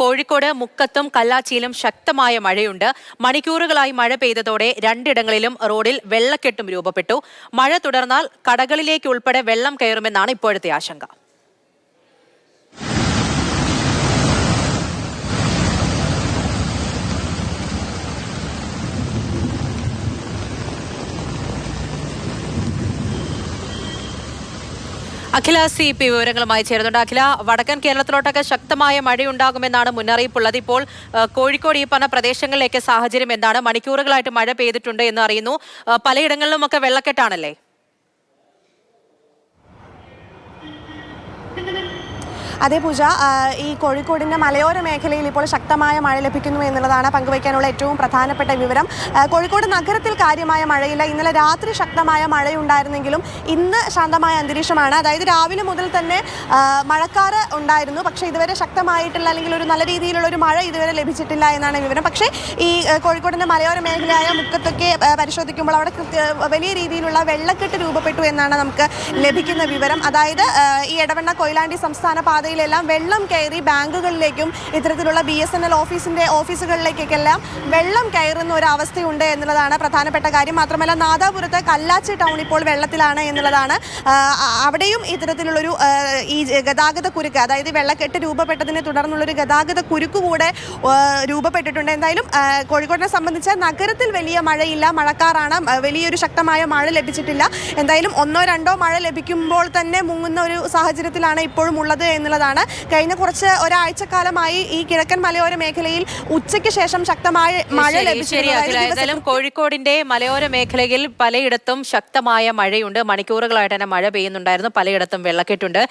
കോഴിക്കോട് മുക്കത്തും കല്ലാച്ചിയിലും ശക്തമായ മഴയുണ്ട്. മണിക്കൂറുകളായി മഴ പെയ്തതോടെ രണ്ടിടങ്ങളിലും റോഡിൽ വെള്ളക്കെട്ടും രൂപപ്പെട്ടു. മഴ തുടർന്നാൽ കടകളിലേക്ക് ഉൾപ്പെടെ വെള്ളം കയറുമെന്നാണ് ഇപ്പോഴത്തെ ആശങ്ക. അഖില സി പി വിവരങ്ങളുമായി ചേരുന്നുണ്ട്. അഖില വടക്കൻ കേരളത്തിലോട്ടൊക്കെ ശക്തമായ മഴയുണ്ടാകുമെന്നാണ് മുന്നറിയിപ്പുള്ളത്. ഇപ്പോൾ കോഴിക്കോട് ഈ പറഞ്ഞ പ്രദേശങ്ങളിലേക്ക് സാഹചര്യം എന്താണ്? മണിക്കൂറുകളായിട്ട് മഴ പെയ്തിട്ടുണ്ട് എന്ന് അറിയുന്നു. പലയിടങ്ങളിലുമൊക്കെ വെള്ളക്കെട്ടാണല്ലേ? അതേ പൂജ ഈ കോഴിക്കോടിന്റെ മലയോര മേഖലയിൽ ഇപ്പോൾ ശക്തമായ മഴ ലഭിക്കുന്നു എന്നുള്ളതാണ് പങ്കുവയ്ക്കാനുള്ള ഏറ്റവും പ്രധാനപ്പെട്ട വിവരം. കോഴിക്കോട് നഗരത്തിൽ കാര്യമായ മഴയില്ല. ഇന്നലെ രാത്രി ശക്തമായ മഴയുണ്ടായിരുന്നെങ്കിലും ഇന്ന് ശാന്തമായ അന്തരീക്ഷമാണ്. അതായത് രാവിലെ മുതൽ തന്നെ മഴക്കാറ് ഉണ്ടായിരുന്നു. പക്ഷേ ഇതുവരെ ശക്തമായിട്ടുള്ള അല്ലെങ്കിൽ ഒരു നല്ല രീതിയിലുള്ള ഒരു മഴ ഇതുവരെ ലഭിച്ചിട്ടില്ല എന്നാണ് വിവരം. പക്ഷേ ഈ കോഴിക്കോടിന്റെ മലയോര മേഖലയായ മുക്കത്തൊക്കെ പരിശോധിക്കുമ്പോൾ അവിടെ വലിയ രീതിയിലുള്ള വെള്ളക്കെട്ട് രൂപപ്പെട്ടു എന്നാണ് നമുക്ക് ലഭിക്കുന്ന വിവരം. അതായത് ഈ എടവണ്ണ കൊയിലാണ്ടി സംസ്ഥാന പാതയിലെല്ലാം വെള്ളം കയറി ബാങ്കുകളിലേക്കും ഇത്തരത്തിലുള്ള ബി എസ് എൻ എൽ ഓഫീസിന്റെ ഓഫീസുകളിലേക്കെല്ലാം വെള്ളം കയറുന്ന ഒരു അവസ്ഥയുണ്ട് എന്നുള്ളതാണ് പ്രധാനപ്പെട്ട കാര്യം. മാത്രമല്ല നാദാപുരത്ത് കല്ലാച്ചി ടൗൺ ഇപ്പോൾ വെള്ളത്തിലാണ് എന്നുള്ളതാണ്. അവിടെയും ഇത്തരത്തിലുള്ളൊരു ഈ ഗതാഗത കുരുക്ക് അതായത് വെള്ളക്കെട്ട് രൂപപ്പെട്ടതിനെ തുടർന്നുള്ളൊരു ഗതാഗത കുരുക്ക് കൂടെ രൂപപ്പെട്ടിട്ടുണ്ട്. എന്തായാലും കോഴിക്കോടിനെ സംബന്ധിച്ച് നഗരത്തിൽ വലിയ മഴയില്ല. മഴക്കാറാണ്. വലിയൊരു ശക്തമായ മഴ ലഭിച്ചിട്ടില്ല. എന്തായാലും ഒന്നോ രണ്ടോ മഴ ലഭിക്കുമ്പോൾ തന്നെ മുങ്ങുന്ന ഒരു സാഹചര്യത്തിലാണ് ഇപ്പോഴും ഉള്ളത് എന്നുള്ളതാണ് കഴിഞ്ഞ കുറച്ച് ഒരാഴ്ചക്കാലമായി ഈ കിഴക്കൻ മലയോര മേഖലയിൽ ഉച്ചയ്ക്ക് ശേഷം ശക്തമായ മഴ ലഭിച്ചു കോഴിക്കോടിന്റെ മലയോര മേഖലയിൽ പലയിടത്തും ശക്തമായ മഴയുണ്ട്. മണിക്കൂറുകളായിട്ട് തന്നെ മഴ പെയ്യുന്നുണ്ടായിരുന്നു. പലയിടത്തും വെള്ളക്കെട്ടുണ്ട്.